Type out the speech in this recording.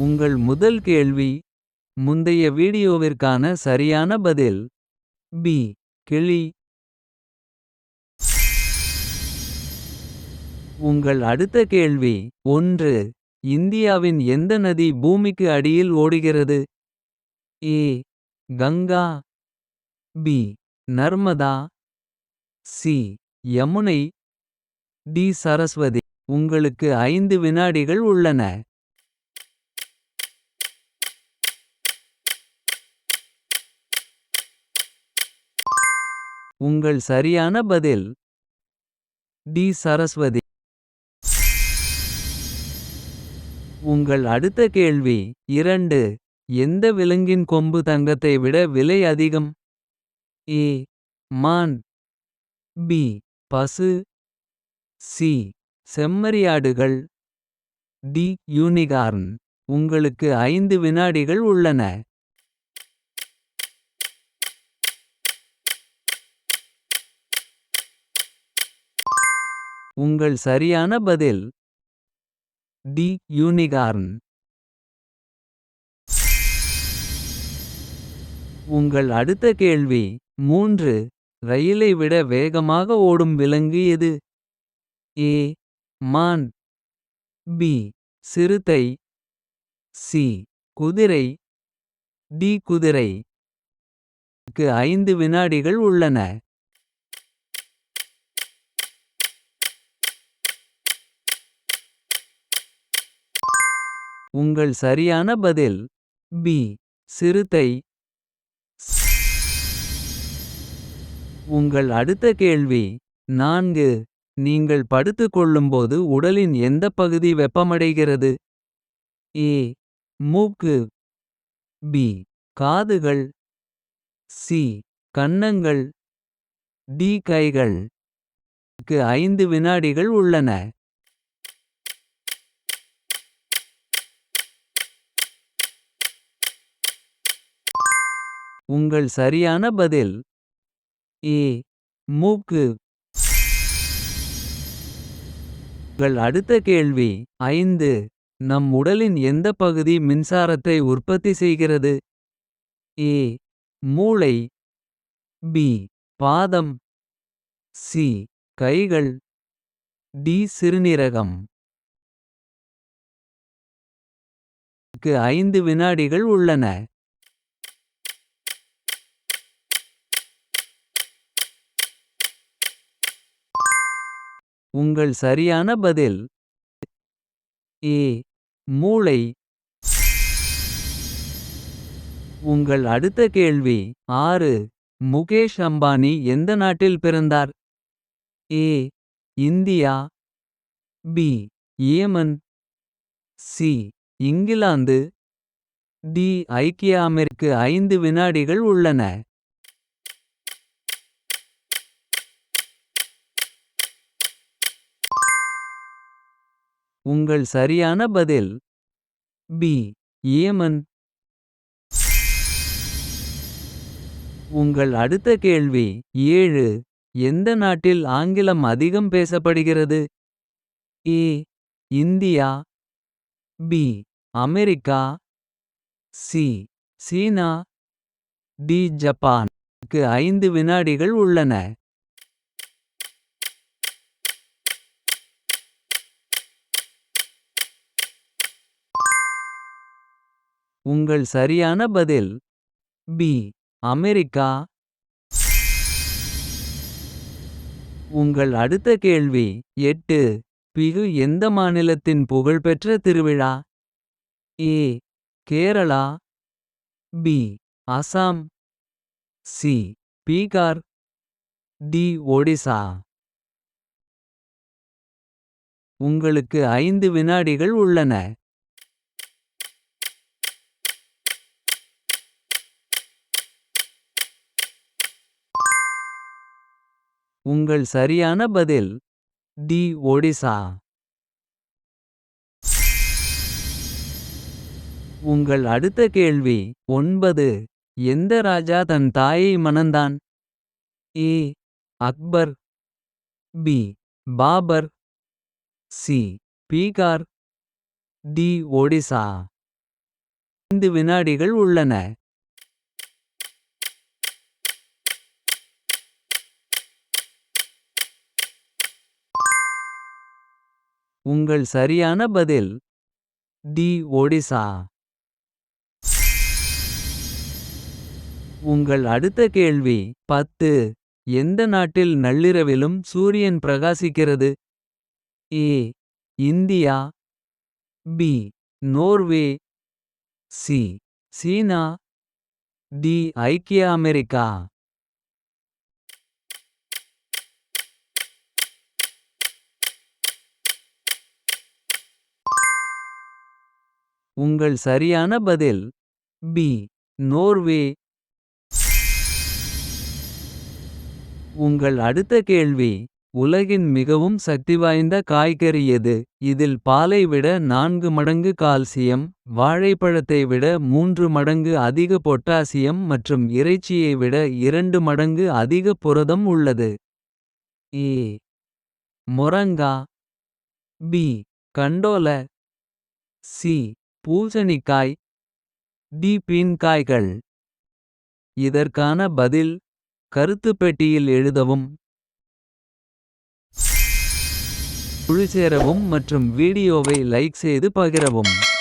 உங்கள் முதல் கேள்வி முந்தைய வீடியோவிற்கான சரியான பதில் பி கிளி. உங்கள் அடுத்த கேள்வி ஒன்று இந்தியாவின் எந்த நதி பூமிக்கு அடியில் ஓடுகிறது? A Ganga. B Narmada. C Yamuna. D Saraswati. உங்களுக்கு ஐந்து வினாடிகள் உள்ளன. உங்கள் சரியான பதில் டி. சரஸ்வதி. உங்கள் அடுத்த கேள்வி இரண்டு எந்த விலங்கின் கொம்பு தங்கத்தை விட விலை அதிகம்? ஏ மான். பி பசு. சி செம்மறியாடுகள். D unicorn. உங்களுக்கு ஐந்து வினாடிகள் உள்ளன. உங்கள் சரியான பதில். டி. யூனிகார்ன். உங்கள் அடுத்த கேள்வி மூன்று ரயிலை விட வேகமாக ஓடும் விலங்கு எது? ஏ. மான். பி. சிறுத்தை. சி. குதிரை. டி. குதிரை. க்கு ஐந்து வினாடிகள் உள்ளன. உங்கள் சரியான பதில் பி சிறுத்தை. உங்கள் அடுத்த கேள்வி நான்கு. நீங்கள் படுத்துக் கொள்ளும்போது உடலின் எந்த பகுதி வெப்பமடைகிறது? ஏ மூக்கு. பி காதுகள். சி கன்னங்கள். டி கைகள். க்கு ஐந்து வினாடிகள் உள்ளன. உங்கள் சரியான பதில் ஏ மூக்கு. உங்கள் அடுத்த கேள்வி ஐந்து. நம் உடலின் எந்த பகுதி மின்சாரத்தை உற்பத்தி செய்கிறது? ஏ மூளை. பி பாதம். சி கைகள். டி சிறுநீரகம். க்கு ஐந்து வினாடிகள் உள்ளன. உங்கள் சரியான பதில் ஏ. மூளை. உங்கள் அடுத்த கேள்வி ஆறு. முகேஷ் அம்பானி எந்த நாட்டில் பிறந்தார்? A. India. B. Yemen. C. England. D. ஐக்கிய அமெரிக்கு ஐந்து வினாடிகள் உள்ளன. உங்கள் சரியான பதில் பி. ஏமன். உங்கள் அடுத்த கேள்வி ஏழு. எந்த நாட்டில் ஆங்கிலம் அதிகம் பேசப்படுகிறது? A. India. B. America. C. China. D. Japan. ஐந்து வினாடிகள் உள்ளன. உங்கள் சரியான பதில் பி அமெரிக்கா. உங்கள் அடுத்த கேள்வி எட்டு. பிகு எந்த மாநிலத்தின் புகழ்பெற்ற திருவிழா? A Kerala. B Assam. C Bihar. D Odisha. உங்களுக்கு ஐந்து வினாடிகள் உள்ளன. உங்கள் சரியான பதில் டி ஒடிசா. உங்கள் அடுத்த கேள்வி ஒன்பது. எந்த ராஜா தன் தாயை மணந்தான்? A Akbar. B Babar. C Bihar. D Odisha. ஐந்து வினாடிகள் உள்ளன. உங்கள் சரியான பதில் டி ஒடிசா. உங்கள் அடுத்த கேள்வி பத்து. எந்த நாட்டில் நள்ளிரவிலும் சூரியன் பிரகாசிக்கிறது? A India. B Norway. C China. D ஐக்கிய அமெரிக்கா. உங்கள் சரியான பதில் பி நோர்வே. உங்கள் அடுத்த கேள்வி உலகின் மிகவும் சக்திவாய்ந்த காய்கறி எது இதில் பாலை விட நான்கு மடங்கு கால்சியம் வாழைப்பழத்தை விட மூன்று மடங்கு அதிக பொட்டாசியம் மற்றும் இறைச்சியை விட இரண்டு மடங்கு அதிக புரதம் உள்ளது. A moringa. பி கண்டோல. சி பூசணிக்காய் டி பீன்காய்கள் இதற்கான பதில் கருத்துப் பெட்டியில் எழுதவும். குழுசேரவும் மற்றும் வீடியோவை லைக் செய்து பகிரவும்.